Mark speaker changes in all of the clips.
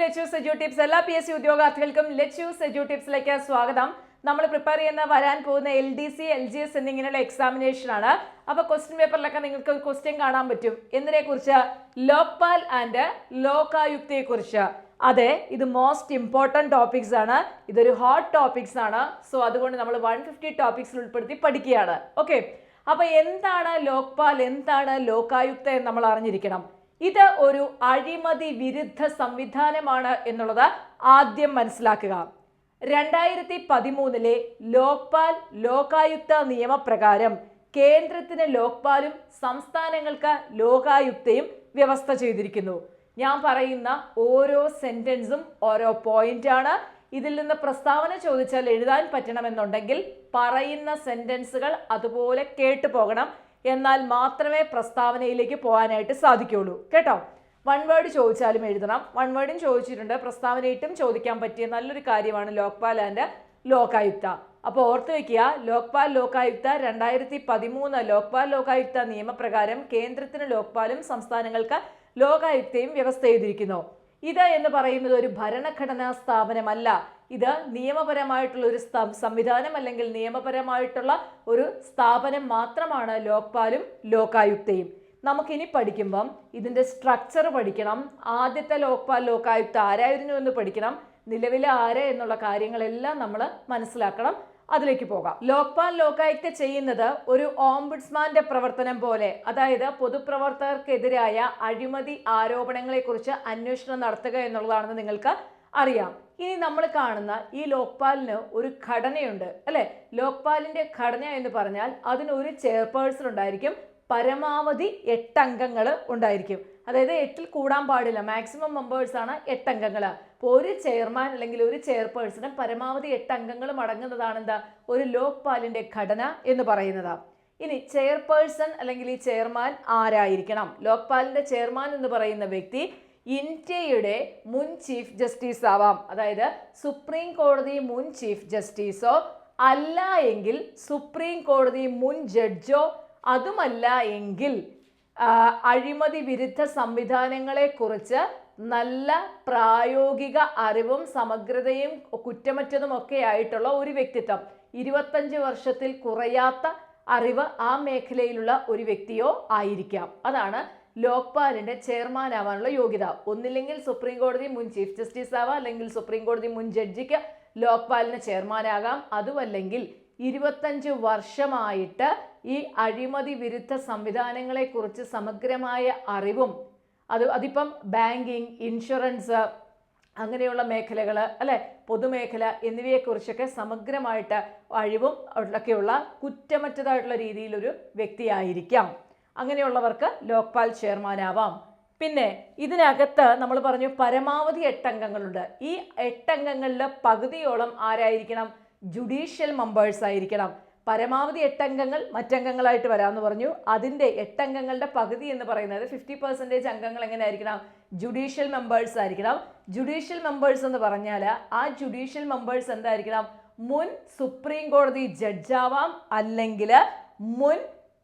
Speaker 1: Let us edu tips. എല്ലാ P S C ഉദ്യോഗാർത്ഥികൾക്കും let us edu ടിപ്സിലേക്ക് സ്വാഗതം. നമ്മൾ പ്രിപ്പയർ ചെയ്യുന്ന വരാൻ പോകുന്ന L D C L G S എന്നിങ്ങനെയുള്ള എക്സാമിനേഷൻ ആണ്. അപ്പൊ ക്വസ്റ്റ്യൻ പേപ്പറിലൊക്കെ നിങ്ങൾക്ക് ക്വസ്റ്റ്യൻ കാണാൻ പറ്റും. എന്നതിനെ കുറിച്ച് ലോക്പാൽ ആൻഡ് ലോകായുക്തയെ കുറിച്ച് അതെ ഇത് മോസ്റ്റ് ഇമ്പോർട്ടന്റ് ടോപ്പിക്സ് ആണ്. ഇതൊരു ഹോട്ട് ടോപ്പിക്സ് ആണ്. സോ അതുകൊണ്ട് നമ്മൾ വൺ ഫിഫ്റ്റി ടോപ്പിക്സിൽ ഉൾപ്പെടുത്തി പഠിക്കുകയാണ്. ഓക്കെ അപ്പൊ എന്താണ് ലോക്പാൽ? എന്താണ് ലോകായുക്ത എന്ന് നമ്മൾ അറിഞ്ഞിരിക്കണം. ഇത് ഒരു അഴിമതി വിരുദ്ധ സംവിധാനമാണ് എന്നുള്ളത് ആദ്യം മനസ്സിലാക്കുക. രണ്ടായിരത്തി പതിമൂന്നിലെ ലോക്പാൽ ലോകായുക്ത നിയമപ്രകാരം കേന്ദ്രത്തിന് ലോക്പാലും സംസ്ഥാനങ്ങൾക്ക് ലോകായുക്തയും വ്യവസ്ഥ ചെയ്തിരിക്കുന്നു. ഞാൻ പറയുന്ന ഓരോ സെന്റൻസും ഓരോ പോയിന്റാണ്. ഇതിൽ നിന്ന് പ്രസ്താവന ചോദിച്ചാൽ എഴുതാൻ പറ്റണമെന്നുണ്ടെങ്കിൽ പറയുന്ന സെന്റൻസുകൾ അതുപോലെ കേട്ടു പോകണം എന്നാൽ മാത്രമേ പ്രസ്താവനയിലേക്ക് പോകാനായിട്ട് സാധിക്കുകയുള്ളൂ. കേട്ടോ? വൺ വേർഡ് ചോദിച്ചാലും എഴുതണം. വൺ വേർഡും ചോദിച്ചിട്ടുണ്ട്. പ്രസ്താവനയിട്ടും ചോദിക്കാൻ പറ്റിയ നല്ലൊരു കാര്യമാണ് ലോക്പാൽ ആൻഡ് ലോകായുക്ത. അപ്പോൾ ഓർത്ത് വെക്കുക ലോക്പാൽ ലോകായുക്ത രണ്ടായിരത്തി പതിമൂന്ന് ലോക്പാൽ ലോകായുക്ത നിയമപ്രകാരം കേന്ദ്രത്തിന് ലോക്പാലും സംസ്ഥാനങ്ങൾക്ക് ലോകായുക്തയും വ്യവസ്ഥ ചെയ്തിരിക്കുന്നു ഇത് എന്ന് പറയുന്നത് ഒരു ഭരണഘടനാ സ്ഥാപനമല്ല. ഇത് നിയമപരമായിട്ടുള്ള ഒരു സംവിധാനം അല്ലെങ്കിൽ നിയമപരമായിട്ടുള്ള ഒരു സ്ഥാപനം മാത്രമാണ് ലോക്പാലും ലോകായുക്തയും. നമുക്കിനി പഠിക്കുമ്പം ഇതിന്റെ സ്ട്രക്ചർ പഠിക്കണം. ആദ്യത്തെ ലോക്പാൽ ലോകായുക്ത ആരായിരുന്നു എന്ന് പഠിക്കണം. നിലവിലെ ആര് എന്നുള്ള കാര്യങ്ങളെല്ലാം നമ്മൾ മനസ്സിലാക്കണം. അതിലേക്ക് പോകാം. ലോക്പാൽ ലോകായുക്ത ചെയ്യുന്നത് ഒരു ഓംബുഡ്സ്മാന്റെ പ്രവർത്തനം പോലെ. അതായത് പൊതുപ്രവർത്തകർക്കെതിരായ അഴിമതി ആരോപണങ്ങളെക്കുറിച്ച് അന്വേഷണം നടത്തുക എന്നുള്ളതാണെന്ന് നിങ്ങൾക്ക് അറിയാം. ഇനി നമ്മൾ കാണുന്ന ഈ ലോക്പാലിന് ഒരു ഘടനയുണ്ട്. അല്ലെ? ലോക്പാലിന്റെ ഘടന എന്ന് പറഞ്ഞാൽ അതിനൊരു ചെയർപേഴ്സൺ ഉണ്ടായിരിക്കും. പരമാവധി എട്ട് അംഗങ്ങൾ ഉണ്ടായിരിക്കും. അതായത് എട്ടിൽ കൂടാൻ പാടില്ല. മാക്സിമം മെമ്പേഴ്സ് ആണ് എട്ട് അംഗങ്ങൾ അപ്പോൾ ഒരു ചെയർമാൻ അല്ലെങ്കിൽ ഒരു ചെയർപേഴ്സണ് പരമാവധി എട്ട് അംഗങ്ങളും അടങ്ങുന്നതാണ് എന്താ ഒരു ലോക്പാലിന്റെ ഘടന എന്ന് പറയുന്നത്. ഇനി ചെയർപേഴ്സൺ അല്ലെങ്കിൽ ഈ ചെയർമാൻ ആരായിരിക്കണം? ലോക്പാലിന്റെ ചെയർമാൻ എന്ന് പറയുന്ന വ്യക്തി ഇന്ത്യയുടെ മുൻ ചീഫ് ജസ്റ്റിസ് ആവാം. അതായത് സുപ്രീം കോടതി മുൻ ചീഫ് ജസ്റ്റിസോ അല്ല എങ്കിൽ സുപ്രീം കോടതി മുൻ ജഡ്ജോ അതുമല്ല എങ്കിൽ അഴിമതി വിരുദ്ധ സംവിധാനങ്ങളെക്കുറിച്ച് നല്ല പ്രായോഗിക അറിവും സമഗ്രതയും കുറ്റമറ്റതും ഒക്കെ ആയിട്ടുള്ള ഒരു വ്യക്തിത്വം. ഇരുപത്തഞ്ച് വർഷത്തിൽ കുറയാത്ത അറിവ് ആ മേഖലയിലുള്ള ഒരു വ്യക്തിയോ ആയിരിക്കാം. അതാണ് ലോക്പാലിന്റെ ചെയർമാൻ ആവാനുള്ള യോഗ്യത. ഒന്നില്ലെങ്കിൽ സുപ്രീം കോടതി മുൻ ചീഫ് ജസ്റ്റിസ് ആവാം അല്ലെങ്കിൽ സുപ്രീം കോടതി മുൻ ജഡ്ജിക്ക് ലോക്പാലിന് ചെയർമാനാകാം. അതുമല്ലെങ്കിൽ ഇരുപത്തഞ്ച് വർഷമായിട്ട് ഈ അഴിമതി വിരുദ്ധ സംവിധാനങ്ങളെക്കുറിച്ച് സമഗ്രമായ അറിവും അത് അതിപ്പം ബാങ്കിങ് ഇൻഷുറൻസ് അങ്ങനെയുള്ള മേഖലകൾ അല്ലെ പൊതുമേഖല എന്നിവയെക്കുറിച്ചൊക്കെ സമഗ്രമായിട്ട് അഴിവും ഒക്കെയുള്ള കുറ്റമറ്റതായിട്ടുള്ള രീതിയിലൊരു വ്യക്തിയായിരിക്കാം. അങ്ങനെയുള്ളവർക്ക് ലോക്പാൽ ചെയർമാനാവാം. പിന്നെ ഇതിനകത്ത് നമ്മൾ പറഞ്ഞു പരമാവധി എട്ടംഗങ്ങളുണ്ട്. ഈ എട്ടംഗങ്ങളിൽ പകുതിയോളം ആരായിരിക്കണം? ജുഡീഷ്യൽ മെമ്പേഴ്സ് ആയിരിക്കണം. പരമാവധി എട്ടംഗങ്ങൾ മറ്റംഗങ്ങളായിട്ട് വരാമെന്ന് പറഞ്ഞു. അതിന്റെ എട്ടംഗങ്ങളുടെ പകുതി എന്ന് പറയുന്നത് ഫിഫ്റ്റി പെർസെന്റേജ് അംഗങ്ങൾ എങ്ങനെ ആയിരിക്കണം ജുഡീഷ്യൽ മെമ്പേഴ്സ് ആയിരിക്കണം. ജുഡീഷ്യൽ മെമ്പേഴ്സ് എന്ന് പറഞ്ഞാൽ ആ ജുഡീഷ്യൽ മെമ്പേഴ്സ് എന്തായിരിക്കണം? മുൻ സുപ്രീം കോടതി ജഡ്ജാവാം അല്ലെങ്കിൽ മുൻ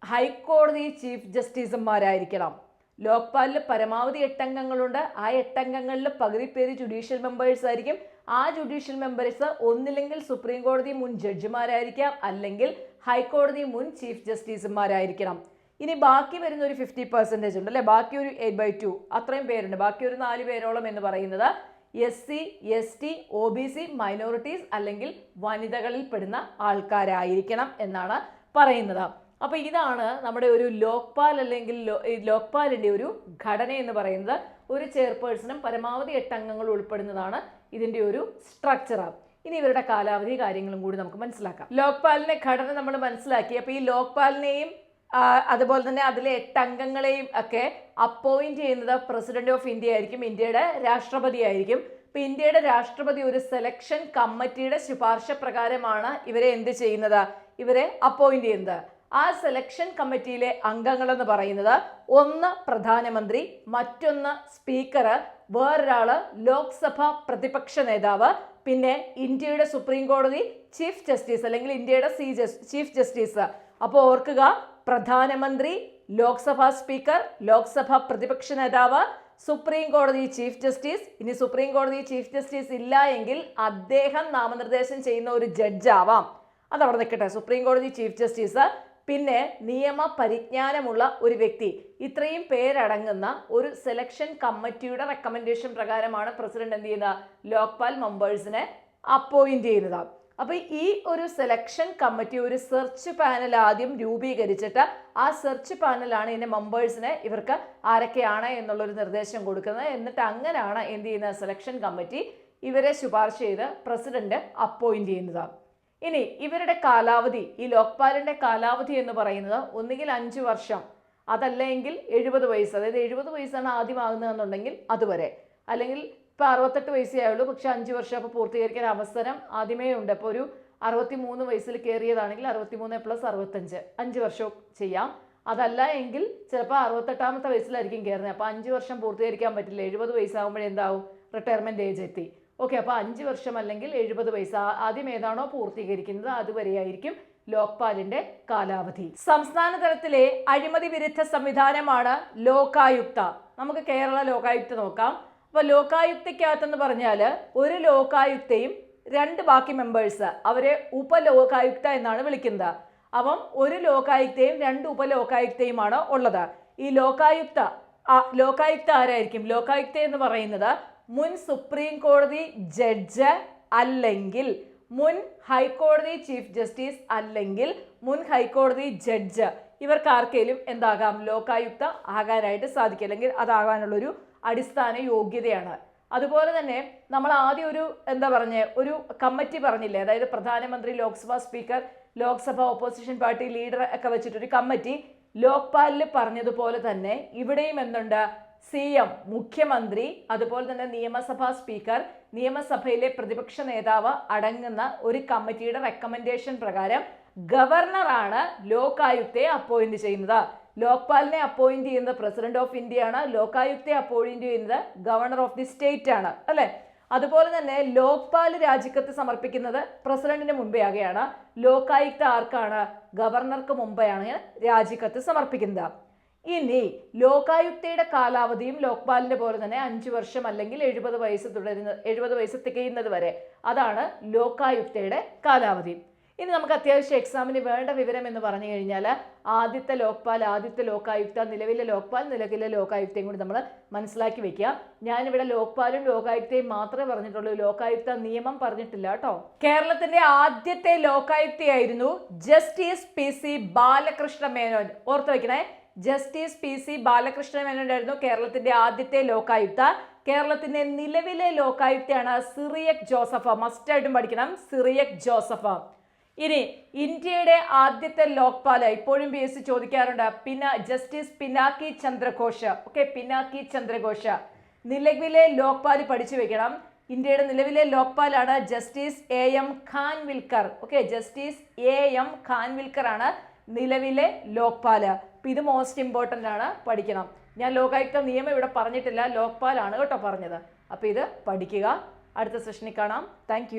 Speaker 1: ഹൈക്കോടതി ചീഫ് ജസ്റ്റിസുമാരായിരിക്കണം. ലോക്പാലിൽ പരമാവധി എട്ടംഗങ്ങളുണ്ട്. ആ എട്ടംഗങ്ങളിൽ പകുതി പേര് ജുഡീഷ്യൽ മെമ്പേഴ്സ് ആയിരിക്കും. ആ ജുഡീഷ്യൽ മെമ്പേഴ്സ് ഒന്നില്ലെങ്കിൽ സുപ്രീം കോടതി മുൻ ജഡ്ജിമാരായിരിക്കാം അല്ലെങ്കിൽ ഹൈക്കോടതി മുൻ ചീഫ് ജസ്റ്റിസുമാരായിരിക്കണം ഇനി ബാക്കി വരുന്ന ഒരു ഫിഫ്റ്റി പെർസെന്റേജ് ഉണ്ട് അല്ലേ? ബാക്കി ഒരു എയ്റ്റ് ബൈ ടു അത്രയും പേരുണ്ട്. ബാക്കി ഒരു നാല് പേരോളം എന്ന് പറയുന്നത് S C S T O B C minorities അല്ലെങ്കിൽ വനിതകളിൽ പെടുന്ന ആൾക്കാരായിരിക്കണം എന്നാണ് പറയുന്നത്. അപ്പോൾ ഇതാണ് നമ്മുടെ ഒരു ലോക്പാൽ അല്ലെങ്കിൽ ലോക്പാലിന്റെ ഒരു ഘടന എന്ന് പറയുന്നത്. ഒരു ചെയർപേഴ്സണും പരമാവധി എട്ട് അംഗങ്ങൾ ഉൾപ്പെടുന്നതാണ് ഇതിന്റെ ഒരു സ്ട്രക്ചർ ഇനി ഇവരുടെ കാലാവധി കാര്യങ്ങളും കൂടി നമുക്ക് മനസ്സിലാക്കാം. ലോക്പാലിനെ ഘടന നമ്മൾ മനസ്സിലാക്കി. അപ്പോൾ ഈ ലോക്പാലിനെയും അതുപോലെ തന്നെ അതിലെ എട്ട് അംഗങ്ങളെയും ഒക്കെ അപ്പോയിന്റ് ചെയ്യുന്നത് പ്രസിഡന്റ് ഓഫ് ഇന്ത്യ ആയിരിക്കും ഇന്ത്യയുടെ രാഷ്ട്രപതി ആയിരിക്കും. ഇപ്പൊ ഇന്ത്യയുടെ രാഷ്ട്രപതി ഒരു സെലക്ഷൻ കമ്മിറ്റിയുടെ ശുപാർശ പ്രകാരമാണ് ഇവരെ എന്ത് ചെയ്യുന്നത്? ഇവരെ അപ്പോയിന്റ് ചെയ്യുന്നത്. ആ സെലക്ഷൻ കമ്മിറ്റിയിലെ അംഗങ്ങളെന്ന് പറയുന്നത് ഒന്ന് പ്രധാനമന്ത്രി മറ്റൊന്ന് സ്പീക്കർ വേറൊരാൾ ലോക്സഭ പ്രതിപക്ഷ നേതാവ് പിന്നെ ഇന്ത്യയുടെ സുപ്രീം കോടതി ചീഫ് ജസ്റ്റിസ് അല്ലെങ്കിൽ ഇന്ത്യയുടെ സി ചീഫ് ജസ്റ്റിസ്. അപ്പോൾ ഓർക്കുക പ്രധാനമന്ത്രി ലോക്സഭാ സ്പീക്കർ ലോക്സഭ പ്രതിപക്ഷ നേതാവ് സുപ്രീം കോടതി ചീഫ് ജസ്റ്റിസ്. ഇനി സുപ്രീം കോടതി ചീഫ് ജസ്റ്റിസ് ഇല്ല എങ്കിൽ അദ്ദേഹം നാമനിർദ്ദേശം ചെയ്യുന്ന ഒരു ജഡ്ജാവാം അതവിടെ നിൽക്കട്ടെ. സുപ്രീം കോടതി ചീഫ് ജസ്റ്റിസ് പിന്നെ നിയമ പരിജ്ഞാനമുള്ള ഒരു വ്യക്തി. ഇത്രയും പേരടങ്ങുന്ന ഒരു സെലക്ഷൻ കമ്മിറ്റിയുടെ റെക്കമെൻഡേഷൻ പ്രകാരമാണ് പ്രസിഡന്റ് എന്ത് ചെയ്യുന്നത്? ലോക്പാൽ മെമ്പേഴ്സിനെ അപ്പോയിന്റ് ചെയ്യുന്നത്. അപ്പൊ ഈ ഒരു സെലക്ഷൻ കമ്മിറ്റി ഒരു സെർച്ച് പാനൽ ആദ്യം രൂപീകരിച്ചിട്ട് ആ സെർച്ച് പാനലാണ് ഇതിന്റെ മെമ്പേഴ്സിനെ ഇവർക്ക് ആരൊക്കെയാണ് എന്നുള്ളൊരു നിർദ്ദേശം കൊടുക്കുന്നത്. എന്നിട്ട് അങ്ങനെയാണ് എന്ത് ചെയ്യുന്നത്? സെലക്ഷൻ കമ്മിറ്റി ഇവരെ ശുപാർശ ചെയ്ത് പ്രസിഡന്റ് അപ്പോയിന്റ് ചെയ്യുന്നത്. ഇനി ഇവരുടെ കാലാവധി ഈ ലോക്പാലിന്റെ കാലാവധി എന്ന് പറയുന്നത് ഒന്നുകിൽ അഞ്ച് വർഷം അതല്ലെങ്കിൽ എഴുപത് വയസ്സ് അതായത് എഴുപത് വയസ്സാണ് ആദ്യമാകുന്നതെന്നുണ്ടെങ്കിൽ അതുവരെ. അല്ലെങ്കിൽ ഇപ്പോൾ അറുപത്തെട്ട് വയസ്സേ ആയുള്ളൂ പക്ഷേ അഞ്ച് വർഷം അപ്പോൾ പൂർത്തീകരിക്കാൻ അവസരം ആദ്യമേ ഉണ്ട്. അപ്പോൾ ഒരു അറുപത്തി മൂന്ന് വയസ്സിൽ കയറിയതാണെങ്കിൽ അറുപത്തി മൂന്ന് പ്ലസ് അറുപത്തഞ്ച് അഞ്ച് വർഷം ചെയ്യാം. അതല്ല എങ്കിൽ ചിലപ്പോൾ അറുപത്തെട്ടാമത്തെ വയസ്സിലായിരിക്കും കയറുന്നത്. അപ്പോൾ അഞ്ച് വർഷം പൂർത്തീകരിക്കാൻ പറ്റില്ല. എഴുപത് വയസ്സാകുമ്പോഴെന്താവും റിട്ടയർമെന്റ് ഏജ് എത്തി. ഓക്കെ അപ്പോൾ അഞ്ച് വർഷം അല്ലെങ്കിൽ എഴുപത് പൈസ ആദ്യം ഏതാണോ പൂർത്തീകരിക്കുന്നത് അതുവരെയായിരിക്കും ലോക്പാലിന്റെ കാലാവധി. സംസ്ഥാന തലത്തിലെ അഴിമതി വിരുദ്ധ സംവിധാനമാണ് ലോകായുക്ത. നമുക്ക് കേരള ലോകായുക്ത നോക്കാം. അപ്പോൾ ലോകായുക്തയ്ക്കകത്തെന്ന് പറഞ്ഞാൽ ഒരു ലോകായുക്തയും രണ്ട് ബാക്കി മെമ്പേഴ്സ് അവരെ ഉപലോകായുക്ത എന്നാണ് വിളിക്കുന്നത്. അപ്പം ഒരു ലോകായുക്തയും രണ്ട് ഉപലോകായുക്തയുമാണ് ഉള്ളത്. ഈ ലോകായുക്ത ലോകായുക്ത ആരായിരിക്കും? ലോകായുക്ത എന്ന് പറയുന്നത് മുൻ സുപ്രീം കോടതി ജഡ്ജ് അല്ലെങ്കിൽ മുൻ ഹൈക്കോടതി ചീഫ് ജസ്റ്റിസ് അല്ലെങ്കിൽ മുൻ ഹൈക്കോടതി ജഡ്ജ്. ഇവർക്ക് ആർക്കെങ്കിലും എന്താകാം? ലോകായുക്ത ആകാനായിട്ട് സാധിക്കും. അല്ലെങ്കിൽ അതാകാനുള്ളൊരു അടിസ്ഥാന യോഗ്യതയാണ്. അതുപോലെ തന്നെ നമ്മൾ ആദ്യം ഒരു എന്താ പറഞ്ഞ? ഒരു കമ്മിറ്റി പറഞ്ഞില്ലേ? അതായത് പ്രധാനമന്ത്രി Lok Sabha speaker Lok Sabha opposition party leader ഒക്കെ വെച്ചിട്ടൊരു കമ്മിറ്റി ലോക്പാലിൽ പറഞ്ഞതുപോലെ തന്നെ ഇവിടെയും എന്തുണ്ട്? സി എം മുഖ്യമന്ത്രി അതുപോലെ തന്നെ നിയമസഭാ സ്പീക്കർ നിയമസഭയിലെ പ്രതിപക്ഷ നേതാവ് അടങ്ങുന്ന ഒരു കമ്മിറ്റിയുടെ റെക്കമെൻഡേഷൻ പ്രകാരം ഗവർണറാണ് ലോകായുക്തയെ അപ്പോയിന്റ് ചെയ്യുന്നത്. ലോക്പാലിനെ അപ്പോയിന്റ് ചെയ്യുന്നത് പ്രസിഡന്റ് ഓഫ് ഇന്ത്യ ആണ്. ലോകായുക്തയെ അപ്പോയിന്റ് ചെയ്യുന്നത് ഗവർണർ ഓഫ് ദി സ്റ്റേറ്റ് ആണ്. അല്ലെ? അതുപോലെ തന്നെ ലോക്പാൽ രാജിക്കത്ത് സമർപ്പിക്കുന്നത് പ്രസിഡന്റിന് മുമ്പേ ആകെയാണ്. ലോകായുക്ത ആർക്കാണ്? ഗവർണർക്ക് മുമ്പെയാണ് രാജിക്കത്ത് സമർപ്പിക്കുന്നത്. ഇനി ലോകായുക്തയുടെ കാലാവധിയും ലോക്പാലിന്റെ പോലെ തന്നെ അഞ്ചു വർഷം അല്ലെങ്കിൽ എഴുപത് വയസ്സ് തുടരുന്ന എഴുപത് വയസ്സ് തികയുന്നത് വരെ അതാണ് ലോകായുക്തയുടെ കാലാവധി. ഇനി നമുക്ക് അത്യാവശ്യം എക്സാമിന് വേണ്ട വിവരം എന്ന് പറഞ്ഞു കഴിഞ്ഞാൽ ആദ്യത്തെ ലോക്പാൽ ആദ്യത്തെ ലോകായുക്ത നിലവിലെ ലോക്പാൽ നിലവിലെ ലോകായുക്തയും കൂടി നമ്മൾ മനസ്സിലാക്കി വെക്കുക. ഞാനിവിടെ ലോക്പാലും ലോകായുക്തയും മാത്രമേ പറഞ്ഞിട്ടുള്ളൂ. ലോകായുക്ത നിയമം പറഞ്ഞിട്ടില്ല കേട്ടോ. കേരളത്തിന്റെ ആദ്യത്തെ ലോകായുക്തയായിരുന്നു justice P C Balakrishna Menon ഓർത്തു വെക്കണേ. ജസ്റ്റിസ് പി സി ബാലകൃഷ്ണ മേനോനായിരുന്നു കേരളത്തിന്റെ ആദ്യത്തെ ലോകായുക്ത. കേരളത്തിന്റെ നിലവിലെ ലോകായുക്തയാണ് സിറിയക് ജോസഫ്. മസ്റ്റായിട്ടും പഠിക്കണം സിറിയക് ജോസഫ്. ഇനി ഇന്ത്യയുടെ ആദ്യത്തെ ലോക്പാൽ ഇപ്പോഴും പി എസ് സി ചോദിക്കാറുണ്ട് പിന്ന ജസ്റ്റിസ് പിനാക്കി ചന്ദ്രഘോഷ്. ഓക്കെ പിനാക്കി ചന്ദ്രഘോഷ്. നിലവിലെ ലോക്പാൽ പഠിച്ചു വെക്കണം. ഇന്ത്യയുടെ നിലവിലെ ലോക്പാലാണ് justice A M Khanwilkar. Okay justice A M Khanwilkar ആണ് നിലവിലെ ലോക്പാൽ അപ്പൊ ഇത് മോസ്റ്റ് ഇമ്പോർട്ടന്റ് ആണ്. പഠിക്കണം. ഞാൻ ലോകായുക്ത നിയമം ഇവിടെ പറഞ്ഞിട്ടില്ല. ലോക്പാലാണ് കേട്ടോ പറഞ്ഞത്. അപ്പോൾ ഇത് പഠിക്കുക. അടുത്ത സെഷനിൽ കാണാം. താങ്ക്